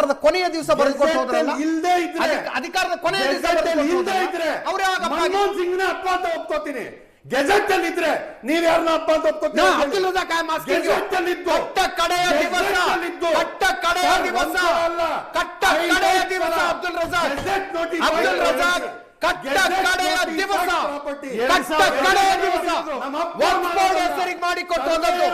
ಅಧಿಕಾರದ ಕೊನೆಯ ದಿವಸ ಬರೆದುಕೊಟ್ಟು ಹೋದ್ರಲ್ಲ? ಇಲ್ದೇ ಇದ್ರೆ. ಅಧಿಕಾರದ ಕೊನೆಯ ದಿವಸ ಇದ್ರೆ. ಅವರೇ ಅಪ್ಪ ಅಂತ ಒಪ್ಕೋತೀನಿ. ಗೆಜೆಟ್ ಅಲ್ಲಿ ಇದ್ರೆ ನೀವ್ ಯಾರನ್ನ ಅಪ್ಪ ಅಂತ ನಾ ಒಪ್ಕೋತೀನಿ ಅಬ್ದುಲ್ ರಜಾಕ್. ಗೆಜೆಟ್ ಅಲ್ಲಿ ಇದ್ದು. ಕಟ್ಟ ಕಡೆಯ ದಿವಸ. ಕಟ್ಟ ಕಡೆಯ ದಿವಸ. ಅಲ್ಲ. ಕಟ್ಟ ಕಡೆಯ ದಿವಸ ಅಬ್ದುಲ್ ರಜಾಕ್. ಅಬ್ದುಲ್. ರಜಾಕ್ ಕಟ್ಟ ಕಡೆಯ ದಿವಸ. ಕಟ್ಟ ಕಡೆಯ ದಿವಸ. ಬೋರ್ಡ್. ಹೆಸರಿಗೆ ಮಾಡಿಕೊಟ್ಟು ಹೋದದ್ದು.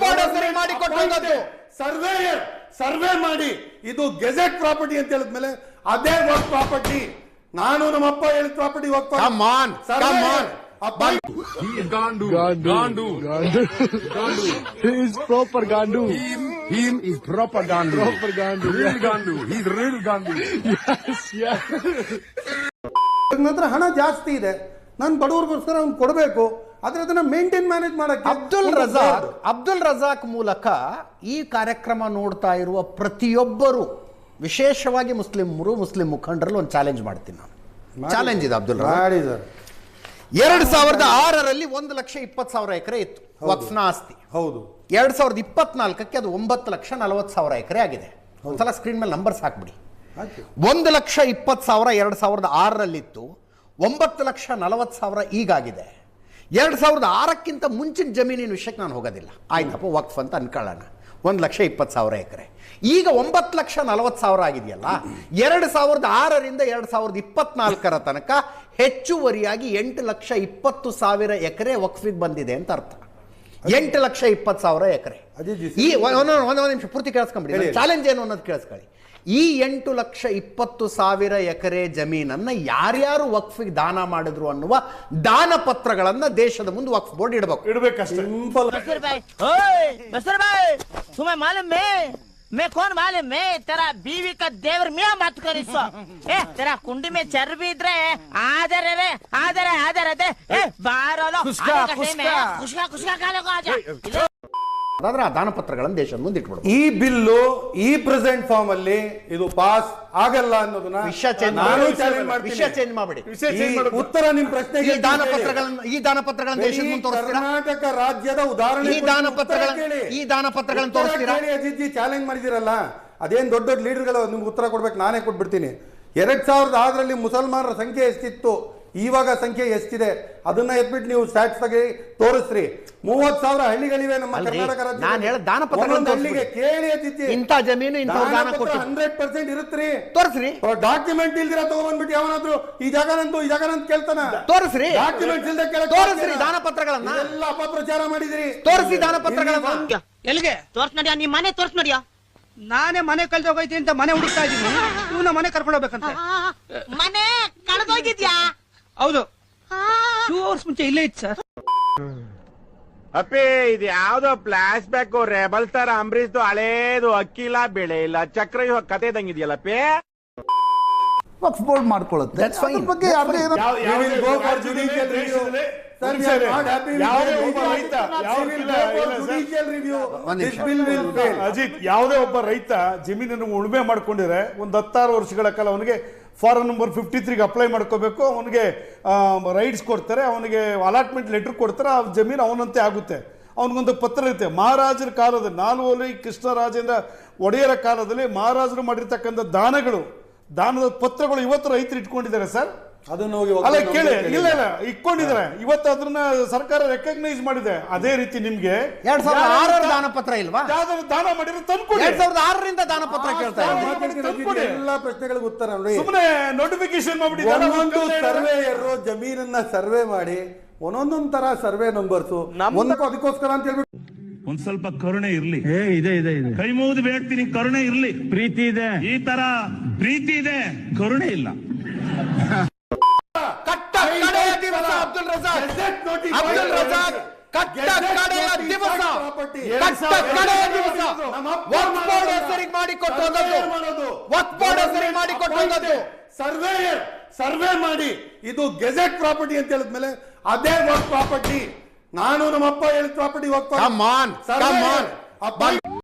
ಬೋರ್ಡ್ ಹೆಸರಿಗೆ ಮಾಡಿಕೊಟ್ಟು ಹೋದದ್ದು. ಸರ್ವೇಯರ್ ಸರ್ವೆ ಮಾಡಿ. ಇದು ಗೆಜೆಟ್ ಪ್ರಾಪರ್ಟಿ ಅಂತ ಹೇಳಿದ ಮೇಲೆ ಅದೇ ವರ್ಕ್ ಪ್ರಾಪರ್ಟಿ. ನಾನು ನಮ್ಮಪ್ಪ ಹೇಳಿದ ಪ್ರಾಪರ್ಟಿ ವರ್ಕ್ ಮಾಡಿ ಕಮ್ ಆನ್ ಕಮ್ ಆನ್ ಅಪ್ಪಾ ಈ ಗಂಡು ಗಂಡು ಗಂಡು ಹಿ ಈಸ್ ಪ್ರಾಪರ್ ಹಣ ಜಾಸ್ತಿ ಇದೆ. ನಾನು ಬಡವರ ಕಾಸರ ಕೊಡಬೇಕು. ಆದ್ರೆ ಅದನ್ನ ಮೇಂಟೈನ್ ಮ್ಯಾನೇಜ್ ಮಾಡಕ್ಕೆ ಅಬ್ದುಲ್ ರಜಾಕ್ ಅಬ್ದುಲ್ ರಜಾಕ್ ಮೂಲಕ ಈ ಕಾರ್ಯಕ್ರಮ ನೋಡ್ತಾ ಇರುವ ಪ್ರತಿಯೊಬ್ಬರು ವಿಶೇಷವಾಗಿ ಮುಸ್ಲಿಮರು ಮುಸ್ಲಿಂ ಮುಖಂಡರಲ್ಲಿ ಒಂದು ಚಾಲೆಂಜ್ ಮಾಡ್ತೀನಿ ನಾನು. ಚಾಲೆಂಜ್ ಇದೆ ಅಬ್ದುಲ್ ರಜಾಕ್. ಎರಡು ಸಾವಿರದ ಆರರಲ್ಲಿ ಒಂದು ಲಕ್ಷ ಇಪ್ಪತ್ತು ಸಾವಿರ ಎಕರೆ ಇತ್ತು ವಕ್ಫ್ನ ಆಸ್ತಿ. ಹೌದು. ಎರಡು ಸಾವಿರದ ಇಪ್ಪತ್ನಾಲ್ಕಕ್ಕೆ ಅದು ಒಂಬತ್ತು ಲಕ್ಷ ನಲವತ್ತು ಸಾವಿರ ಎಕರೆ ಆಗಿದೆ. ಒಂದ್ಸಲ ಸ್ಕ್ರೀನ್ ಮೇಲೆ ನಂಬರ್ಸ್ ಹಾಕ್ಬಿಡಿ. ಒಂದು ಲಕ್ಷ ಇಪ್ಪತ್ತು ಸಾವಿರ ಎರಡು ಸಾವಿರದ ಆರರಲ್ಲಿತ್ತು ಒಂಬತ್ತು ಲಕ್ಷ ನಲವತ್ತು ಸಾವಿರ ಈಗಾಗಿದೆ. ಎರಡು ಸಾವಿರದ ಆರಕ್ಕಿಂತ ಮುಂಚಿನ ಜಮೀನಿನ ವಿಷಯಕ್ಕೆ ನಾನು ಹೋಗೋದಿಲ್ಲ. ಆಯ್ತಪ್ಪ ವಕ್ಫ್ ಅಂತ ಅನ್ಕೊಳ್ಳೋಣ. ಒಂದು ಲಕ್ಷ ಇಪ್ಪತ್ತು ಸಾವಿರ ಎಕರೆ. ಈಗ ಒಂಬತ್ತು ಲಕ್ಷ ನಲವತ್ತು ಸಾವಿರ ಆಗಿದೆಯಲ್ಲ ಎರಡು ಸಾವಿರದ ಆರರಿಂದ ಎರಡು ಸಾವಿರದ ಇಪ್ಪತ್ನಾಲ್ಕರ ತನಕ ಹೆಚ್ಚುವರಿಯಾಗಿ ಎಂಟು ಲಕ್ಷ ಇಪ್ಪತ್ತು ಸಾವಿರ ಎಕರೆ ವಕ್ಫಿಗೆ ಬಂದಿದೆ ಅಂತ ಅರ್ಥ. ಎಂಟು ಲಕ್ಷ ಇಪ್ಪತ್ತು ಸಾವಿರ ಎಕರೆ. ಈ ಒಂದೊಂದು ಒಂದೊಂದು ನಿಮಿಷ ಪೂರ್ತಿ ಕೇಳಿಸ್ಕೊಂಬಿಡಿ. ಚಾಲೆಂಜ್ ಏನು ಅನ್ನೋದು ಕೇಳಿಸ್ಕೊಳ್ಳಿ. ಈ ಎಂಟು ಲಕ್ಷ ಇಪ್ಪತ್ತು ಸಾವಿರ ಎಕರೆ ಜಮೀನನ್ನ ಯಾರ್ಯಾರು ವಕ್ಫಿಗೆ ದಾನ ಮಾಡಿದ್ರು ಅನ್ನುವ ದಾನ ಪತ್ರಗಳನ್ನ ದೇಶದ ಮುಂದೆ ವಕ್ಫ್ ಬೋರ್ಡ್ ಇಡಬೇಕು ಇಡ್ಬೇಕಷ್ಟೇ ಸಿಂಪಲ್ बसर भाई ओए बसर भाई तुम्हें मालूम है मैं कौन मालूम है तेरा बीवी का देवर मियाँ मत कर इसको ए तेरा कुंडी में चर्बी इधर है आदर है आदर है आदर है ए बाहर वालो खुशका, आने का टाइम है खुशका। खुशका खुशका खा लो आजा इधर ಅದಾದ್ರೆ ಆ ದಾನಪತ್ರಗಳನ್ನು ದೇಶದ ಮುಂದೆ ಇಟ್ಬಿಡೋದು ಈ ಬಿಲ್ಲು ಈ ಪ್ರೆಸೆಂಟ್ ಫಾರ್ಮ್ ಅಲ್ಲಿ ಇದು ಪಾಸ್ ಆಗಲ್ಲ ಅನ್ನೋದನ್ನ ವಿಷಯ ಚೇಂಜ್ ನಾನು ಮಾಡಿ. ಚಾಲೆಂಜ್ ಮಾಡ್ತೀನಿ ವಿಷಯ ಮಾಡ್ಬಿಡಿ. ಈ ಉತ್ತರ ನಿಮ್ ಈ ಪ್ರಶ್ನೆಗೆ ದಾನ ಕೇಳಿ. ಈ ದಾನಪತ್ರಗಳನ್ನು ದೇಶದ ಮುಂದೆ ತೋರಿಸ್ತೀರಾ ಕರ್ನಾಟಕ ರಾಜ್ಯದ ಉದಾಹರಣೆ ಈ ದಾನಪತ್ರಗಳ ಈ ದಾನಪತ್ರಗಳನ್ನು ತೋರಿಸ್ತೀರಾ? ಚಾಲೆಂಜ್ ಮಾಡಿದಿರಲ್ಲ ಅದೇನ್ ದೊಡ್ಡ ದೊಡ್ಡ ಲೀಡರ್ಗಳು ನಿಮ್ಗೆ ಉತ್ತರ ಕೊಡ್ಬೇಕು ನಾನೇ ಕೊಟ್ಬಿಡ್ತೀನಿ ಎರಡ್ ಸಾವಿರದ ಆರರಲ್ಲಿ ಮುಸಲ್ಮಾನರ ಸಂಖ್ಯೆ ಎಷ್ಟಿತ್ತು ಇವಾಗ ಸಂಖ್ಯೆ ಎಷ್ಟಿದೆ? ಅದನ್ನ ಎತ್ಬಿಟ್ಟು ನೀವು ಸ್ಟ್ಯಾಟ್ಸ್ ತಗಿ ತೋರಿಸ್ರಿ. ಮೂವತ್ ಸಾವಿರ ಹಳ್ಳಿಗಳಿವೆ ನಮ್ಮ ಕರ್ನಾಟಕ ರಾಜ್ಯ ನಾನ್ ದಾನ ಹಳ್ಳಿಗೆ ಕೇಳಿ ಅಜಿತ್ ಇಂಥ ಜಮೀನು ಇಂಥ ದಾನ ಕೊಟ್ಟು ಹಂಡ್ರೆಡ್ ಪರ್ಸೆಂಟ್ ಇರುತ್ತ್ರಿ ತೋರಿಸ್ರಿ. ಡಾಕ್ಯುಮೆಂಟ್ ಇಲ್ದಿರ ತಗೊಂಡ್ಬಿಟ್ಟು ಯಾವನಾದ್ರು ಈ ಜಾಗ ನಂದು ಈ ಜಾಗ ನಂದು ಕೇಳ್ತಾನ? ತೋರಿಸ್ರಿ. ಡಾಕ್ಯುಮೆಂಟ್ ಇಲ್ದೆ ಕೇಳ ತೋರಿಸ್ರಿ? ದಾನ ಪತ್ರಗಳನ್ನ. ಎಲ್ಲ ಅಪಪ್ರಚಾರ ಮಾಡಿದಿರಿ. ತೋರಿಸಿ ದಾನ ಪತ್ರಗಳನ್ನ. ಎಲ್ಲಿಗೆ? ತೋರ್ಸ್ ನಡಿಯ ನೀ ಮನೆ ತೋರ್ಸ್ ನಡಿಯ? ನಾನೇ ಮನೆ ಕಳ್ದೋಗೈತಿ ಅಂತ ಮನೆ ಹುಡುಕ್ತಾ ಇದ್ದೀನಿ ಇವನ ಮನೆ ಕರ್ಕೊಂಡು ಹೋಗ್ಬೇಕಂತ. ಮನೆ ಕಳೆದೋಗಿದ್ಯಾ ಹೌದು. ಟೂ ಅವರ್ಸ್ ಮುಂಚೆ ಇಲ್ಲೇ ಇತ್ತು ಸರ್. ಅಪ್ಪಿ ಇದು ಯಾವ್ದೋ ಫ್ಲಾಶ್ ಬ್ಯಾಕ್ ರೆಬಲ್ ತರ ಅಂಬರೀಶ್ದು ಹಳೇದು ಅಕ್ಕಿ ಇಲ್ಲ ಬೆಳೆ ಇಲ್ಲ ಚಕ್ರ ಇವಾಗ ಕತೆ ಇದಂಗಿದೆಯಲ್ಲಪ್ಪಿ ವಕ್ಫ್ ಬೋರ್ಡ್ ಮಾಡ್ಕೊಳ್ಳುತ್ತೆ ಬಗ್ಗೆ. ಅಜಿತ್ ಯಾವುದೇ ಒಬ್ಬ ರೈತ ಜಮೀನನ್ನು ಉಳುಮೆ ಮಾಡ್ಕೊಂಡಿದ್ರೆ ಒಂದು ಹತ್ತಾರು ವರ್ಷಗಳ ಕಾಲ ಅವನಿಗೆ ಫಾರಂ ನಂಬರ್ ಫಿಫ್ಟಿ ತ್ರೀಗೆ ಅಪ್ಲೈ ಮಾಡ್ಕೋಬೇಕು. ಅವನಿಗೆ ರೈಟ್ಸ್ ಕೊಡ್ತಾರೆ. ಅವನಿಗೆ ಅಲಾಟ್ಮೆಂಟ್ ಲೆಟರ್ ಕೊಡ್ತಾರೆ. ಆ ಜಮೀನು ಅವನಂತೆ ಆಗುತ್ತೆ. ಅವನಿಗೊಂದು ಪತ್ರ ಇರುತ್ತೆ. ಮಹಾರಾಜರ ಕಾಲದಲ್ಲಿ ನಾಲ್ವಲಿ ಕೃಷ್ಣರಾಜೇಂದ್ರ ಒಡೆಯರ ಕಾಲದಲ್ಲಿ ಮಹಾರಾಜರು ಮಾಡಿರ್ತಕ್ಕಂಥ ದಾನಗಳು ದಾನದ ಪತ್ರಗಳು ಇವತ್ತು ರೈತರು ಇಟ್ಕೊಂಡಿದ್ದಾರೆ ಸರ್. ಅದನ್ನ ಹೋಗಿ ಅಲ್ಲ ಕೇಳಿ ಇಲ್ಲ ಇಲ್ಲ ಇಟ್ಕೊಂಡಿದ್ದಾರೆ. ಇವತ್ತು ಅದನ್ನ ಸರ್ಕಾರ ರೆಕಗ್ನೈಸ್ ಮಾಡಿದೆ. ಅದೇ ರೀತಿ ನಿಮ್ಗೆ ಎರಡ್ ಸಾವಿರದ ಆರರ ದಾನ ಪತ್ರ ಇಲ್ವಾ? ಯಾವ್ದಾದ್ರು ದಾನ ಮಾಡಿದ್ರೆ ತಂದ್ಕೊಡಿ. ಎರಡ್ ಸಾವಿರದ ಆರರಿಂದ ದಾನ ಪತ್ರ ಕೇಳ್ತಾ ಇದ್ದೀನಿ. ತಂದ್ಕೊಡಿ. ಎಲ್ಲ ಪ್ರಶ್ನೆಗಳಿಗೆ ಉತ್ತರ ನೋಡಿ ಸುಮ್ಮನೆ ನೋಟಿಫಿಕೇಶನ್ ಮಾಡ್ಬಿಟ್ಟಿದ್ದಾರೆ ಒಂದೊಂದು ಸರ್ವೇಯರ್ ಜಮೀನನ್ನ ಸರ್ವೆ ಮಾಡಿ ಒಂದೊಂದೊಂದ್ ತರ ಸರ್ವೆ ನಂಬರ್ಸು ಒಂದಕ್ಕೂ ಅದಕ್ಕೋಸ್ಕರ ಅಂತ ಹೇಳ್ಬಿಟ್ಟು ಒಂದ್ ಸ್ವಲ್ಪ ಕರುಣೆ ಇರ್ಲಿ. ಇದೆ ಇದೆ ಇದೆ. ಕೈ ಮುಗಿದು ಬೇಡ್ತೀನಿ ಕರುಣೆ ಇರ್ಲಿ. ಪ್ರೀತಿ ಇದೆ. ಈ ತರ ಪ್ರೀತಿ ಇದೆ ಕರುಣೆ ಇಲ್ಲ. ಕಟ್ಟ ಕಡೆಯ ದಿವಸ ಅಬ್ದುಲ್ ರಜಾಕ್. Notice ಅಬ್ದುಲ್. ರಜಾಕ್ ಕಟ್ಟ ಕಡೆಯ ದಿವಸ. ಕಟ್ಟ ಕಡೆಯ ದಿವಸ. ವಕ್ಫ್ ಬೋರ್ಡ್ ಮಾಡೋದು. ಹೆಸರಿಗೆ ಮಾಡಿಕೊಟ್ಟು ಹೋದದ್ದು. ವಕ್ಫ್ ಬೋರ್ಡ್ ಹೆಸರಿಗೆ ಮಾಡಿಕೊಟ್ಟು ಹೋದದ್ದು. ಸರ್ವೇಯರ್ ಸರ್ವೆ ಮಾಡಿ. ಇದು ಗೆಜೆಟ್ ಪ್ರಾಪರ್ಟಿ ಅಂತ ಹೇಳಿದ್ಮೇಲೆ ಅದೇ ವರ್ಕ್ ಪ್ರಾಪರ್ಟಿ ನಾನು ನಮ್ಮ ಅಪ್ಪ ಹೇಳಿದ property work Come on, come on.